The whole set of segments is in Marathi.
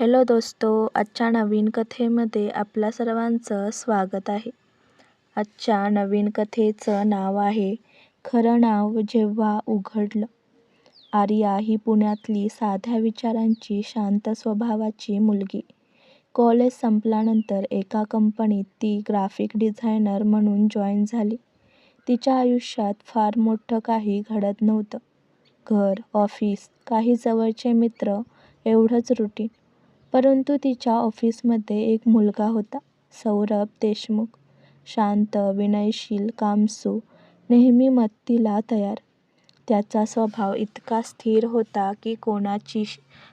हॅलो दोस्तो आजच्या नवीन कथेमध्ये आपल्या सर्वांचं स्वागत आहे. आजच्या नवीन कथेचं नाव आहे खरं नाव जेव्हा उघडलं. आर्या ही पुण्यातली साध्या विचारांची शांत स्वभावाची मुलगी. कॉलेज संपल्यानंतर एका कंपनीत ती ग्राफिक डिझायनर म्हणून जॉईन झाली. तिच्या आयुष्यात फार मोठं काही घडत नव्हतं. घर, ऑफिस, काही जवळचे मित्र एवढंच रुटीन. परंतु तिच्या ऑफिसमध्ये एक मुलगा होता सौरभ देशमुख. शांत, विनयशील, कामसू, नेहमी मदतीला तयार. त्याचा स्वभाव इतका स्थिर होता की कोणाची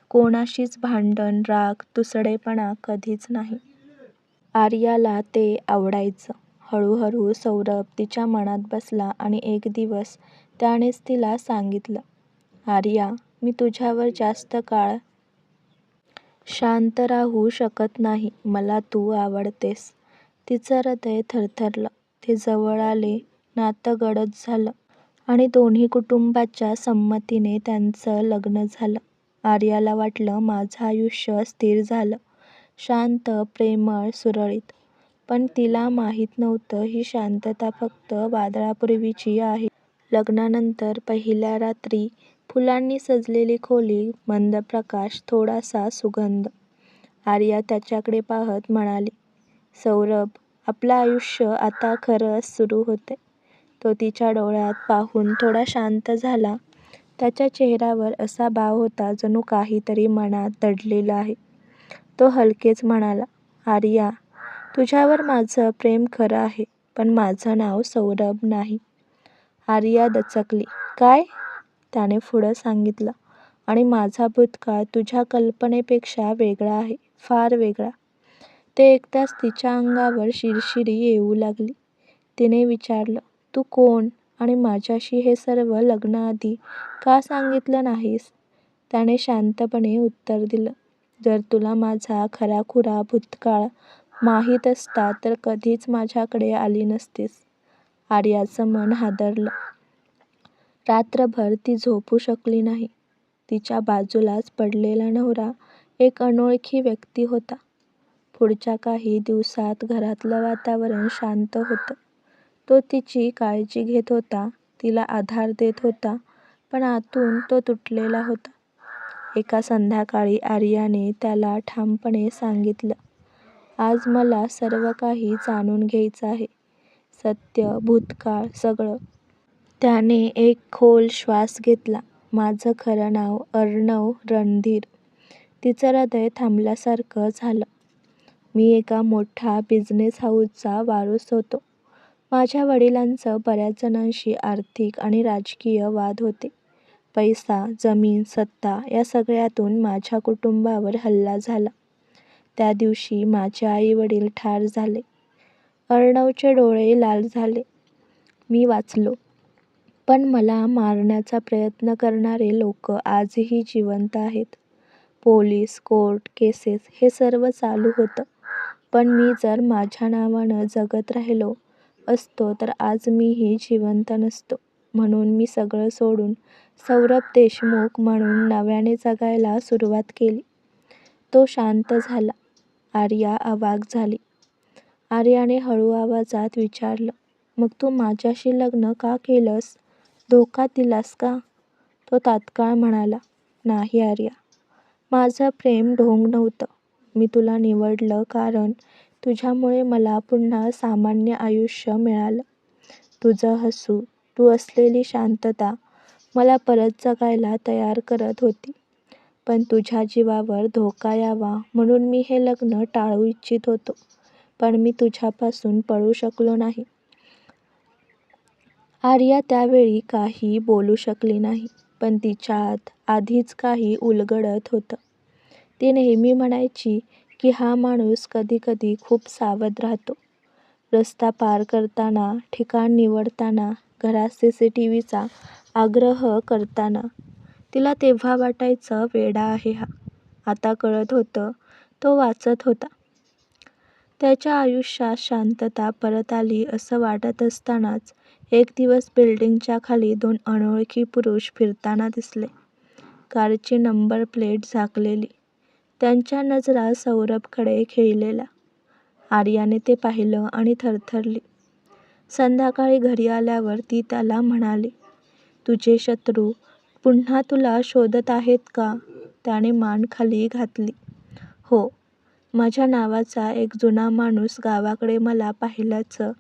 कोणाशीच भांडण, राग, तुसडेपणा कधीच नाही. आर्याला ते आवडायचं. हळूहळू सौरभ तिच्या मनात बसला आणि एक दिवस त्यानेच तिला सांगितलं, आर्या, मी तुझ्यावर जास्त काळ शांत राहू शकत नाही. मला तू आवडतेस. तिचं हृदय थरथरलं. ते जवळ आले, नातं गडद झालं आणि दोन्ही कुटुंबाच्या संमतीने त्यांचं लग्न झालं. आर्याला वाटलं माझं आयुष्य स्थिर झालं. शांत, प्रेमळ, सुरळीत. पण तिला माहीत नव्हतं ही शांतता फक्त वादळापूर्वीची आहे. लग्नानंतर पहिल्या रात्री फुलांनी सजलेली खोली, मंद प्रकाश, थोडासा सुगंध. आर्या त्याच्याकडे पाहत म्हणाली, सौरभ, आपलं आयुष्य आता खरंच सुरू होते तो तिच्या डोळ्यात पाहून थोडा शांत झाला. त्याच्या चेहऱ्यावर असा भाव होता जणू काहीतरी मनात दडलेलं आहे. तो हलकेच म्हणाला, आर्या, तुझ्यावर माझं प्रेम खरं आहे, पण माझं नाव सौरभ नाही. आर्या दचकली. काय? त्याने पुढं सांगितलं, आणि माझा भूतकाळ तुझ्या कल्पनेपेक्षा वेगळा आहे, फार वेगळा. ते ऐकताच तिच्या अंगावर शिरशिरी येऊ लागली. तिने विचारलं, तू कोण आणि माझ्याशी हे सर्व लग्नाआधी का सांगितलं नाहीस? त्याने शांतपणे उत्तर दिलं, जर तुला माझा खराखुरा भूतकाळ माहीत असता तर कधीच माझ्याकडे आली नसतीस. आर्याचं मन हादरलं. रात्रभर ती झोपू शकली नाही. तिच्या बाजूलाच पडलेला नवरा एक अनोळखी व्यक्ती होता. पुढच्या काही दिवसांत घरातलं वातावरण शांत होतं. तो तिची काळजी घेत होता, तिला आधार देत होता, पण आतून तो तुटलेला होता. एका संध्याकाळी आर्याने त्याला ठामपणे सांगितलं, आज मला सर्व काही जाणून घ्यायचं आहे. सत्य, भूतकाळ, सगळं. त्याने एक खोल श्वास घेतला. माझं खरं नाव अर्णव रणधीर. तिचं हृदय थांबल्यासारखं झालं. मी एका मोठ्या बिझनेस हाऊसचा वारूस होतो. माझ्या वडिलांचं बऱ्याच जणांशी आर्थिक आणि राजकीय वाद होते. पैसा, जमीन, सत्ता या सगळ्यातून माझ्या कुटुंबावर हल्ला झाला. त्या दिवशी माझे आई-वडील ठार झाले. अर्णवचे डोळे लाल झाले. मी वाचलो. पण मला मारण्याचा प्रयत्न करणारे लोक आजही जिवंत आहेत. पोलीस, कोर्ट केसेस हे सर्व चालू होतं. पण मी जर माझ्या नावानं जगत राहिलो असतो तर आज मीही जिवंत नसतो. म्हणून मी सगळं सोडून सौरभ देशमुख म्हणून नव्याने जगायला सुरुवात केली. तो शांत झाला. आर्या अवाक झाली. आर्याने हळू आवाजात विचारलं, मग तू माझ्याशी लग्न का केलंस? धोका दिलास का? तो तात्काळ म्हणाला, नाही आर्या. माझं प्रेम ढोंग नव्हतं. मी तुला निवडलं कारण तुझ्यामुळे मला पुन्हा सामान्य आयुष्य मिळालं. तुझं हसू, तू असलेली शांतता मला परत जगायला तयार करत होती. पण तुझ्या जीवावर धोका यावा म्हणून मी हे लग्न टाळू इच्छित होतो. पण मी तुझ्यापासून पळू शकलो नाही. आर्या त्यावेळी काही बोलू शकली नाही. पण तिच्या आत आधीच काही उलगडत होतं. ती नेहमी म्हणायची की हा माणूस कधी कधी खूप सावध राहतो. रस्ता पार करताना, ठिकाण निवडताना, घरात सीसीटीव्हीचा आग्रह करताना. तिला तेव्हा वाटायचं वेडा आहे हा. आता कळत होतं, तो वाचत होता. त्याच्या आयुष्यात शांतता परत आली असं वाटत असतानाच एक दिवस बिल्डिंगच्या खाली दोन अनोळखी पुरुष फिरताना दिसले. कारची नंबर प्लेट झाकलेली. त्यांच्या नजरा सौरभकडे खेळलेला आर्याने ते पाहिलं आणि थरथरली. संध्याकाळी घरी आल्यावर ती त्याला म्हणाली, तुझे शत्रू पुन्हा तुला शोधत आहेत का? त्याने मान खाली घातली. हो. माझ्या नावाचा एक जुना माणूस गावाकडे मला पाहिल्याचं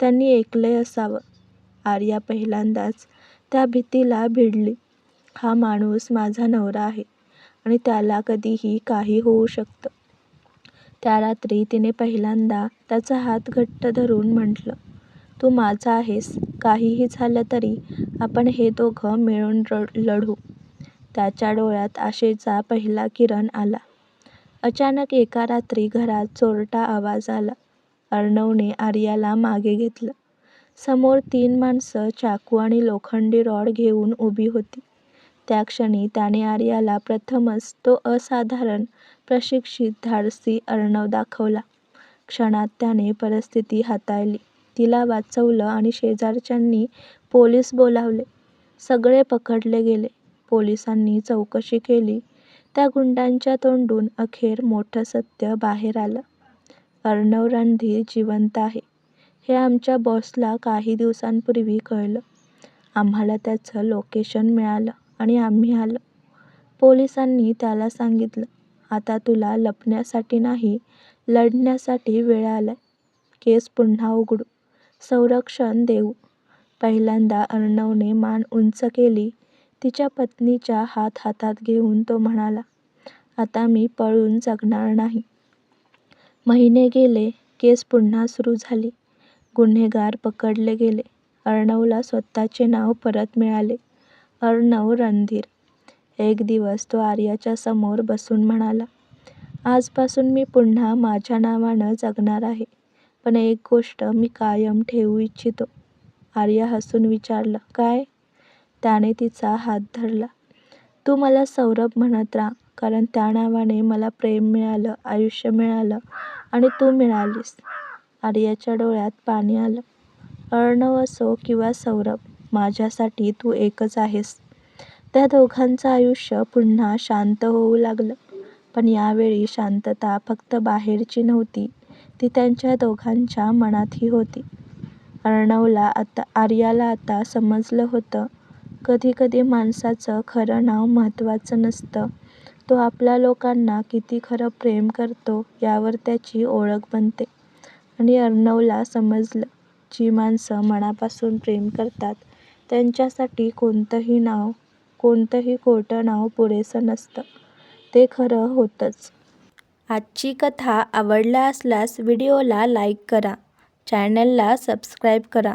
त्यांनी ऐकलंय असावं. आर्या पहिल्यांदाच त्या भीतीला भिडली. हा माणूस माझा नवरा आहे आणि त्याला कधीही काही होऊ शकतं. त्या रात्री तिने पहिल्यांदा त्याचा हात घट्ट धरून म्हटलं, तू माझा आहेस. काहीही झालं तरी आपण हे दोघं मिळून लढू. त्याच्या डोळ्यात आशेचा पहिला किरण आला. अचानक एका रात्री घरात चोरटा आवाज आला. अर्णवने आर्याला मागे घेतलं. समोर तीन माणसं चाकू आणि लोखंडी रॉड घेऊन उभी होती. त्या क्षणी त्याने आर्याला प्रथमच तो असाधारण प्रशिक्षित धाडसी अर्णव दाखवला. क्षणात त्याने परिस्थिती हाताळली, तिला वाचवलं आणि शेजारच्यांनी पोलीस बोलावले. सगळे पकडले गेले. पोलिसांनी चौकशी केली. त्या गुंडांच्या तोंडून अखेर मोठं सत्य बाहेर आलं. अर्णव रणधीर जिवंत आहे, हे आमच्या बॉसला काही दिवसांपूर्वी कळलं. आम्हाला त्याचं लोकेशन मिळालं आणि आम्ही आलो. पोलिसांनी त्याला सांगितलं, आता तुला लपण्यासाठी नाही, लढण्यासाठी वेळ आलाय. केस पुन्हा उघडू, संरक्षण देऊ. पहिल्यांदा अर्णवने मान उंच केली. तिच्या पत्नीचा हात हातात घेऊन तो म्हणाला, आता मी पळून जगणार नाही. महिने गेले. केस पुन्हा सुरू झाली. गुन्हेगार पकडले गेले. अर्णवला स्वतःचे नाव परत मिळाले. अर्णव रणधीर. एक दिवस तो आर्याच्या समोर बसून म्हणाला, आजपासून मी पुन्हा माझ्या नावानं जगणार आहे. पण एक गोष्ट मी कायम ठेवू इच्छितो. आर्या हसून विचारलं, काय? त्याने तिचा हात धरला. तू मला सौरभ म्हणत राहा, कारण त्या नावाने मला प्रेम मिळालं, आयुष्य मिळालं आणि तू मिळालीस. आर्याच्या डोळ्यात पाणी आलं. अर्णव असो किंवा सौरभ, माझ्यासाठी तू एकच आहेस. त्या दोघांचं आयुष्य पुन्हा शांत होऊ लागलं. पण यावेळी शांतता फक्त बाहेरची नव्हती, ती त्यांच्या दोघांच्या मनातही होती. अर्णवला आता आर्याला आता समजलं होतं, कधी कधी माणसाचं खरं नाव महत्त्वाचं नसतं, तो आपल्या लोकांना किती खरं प्रेम करतो यावर त्याची ओळख बनते. आणि अर्णवला समजलं, जी माणसं मनापासून प्रेम करतात त्यांच्यासाठी कोणतंही नाव, कोणतंही खोटं नाव पुरेसं नसतं. ते खरं होतंच. आजची कथा आवडला असल्यास व्हिडिओला लाईक करा, चॅनलला सबस्क्राईब करा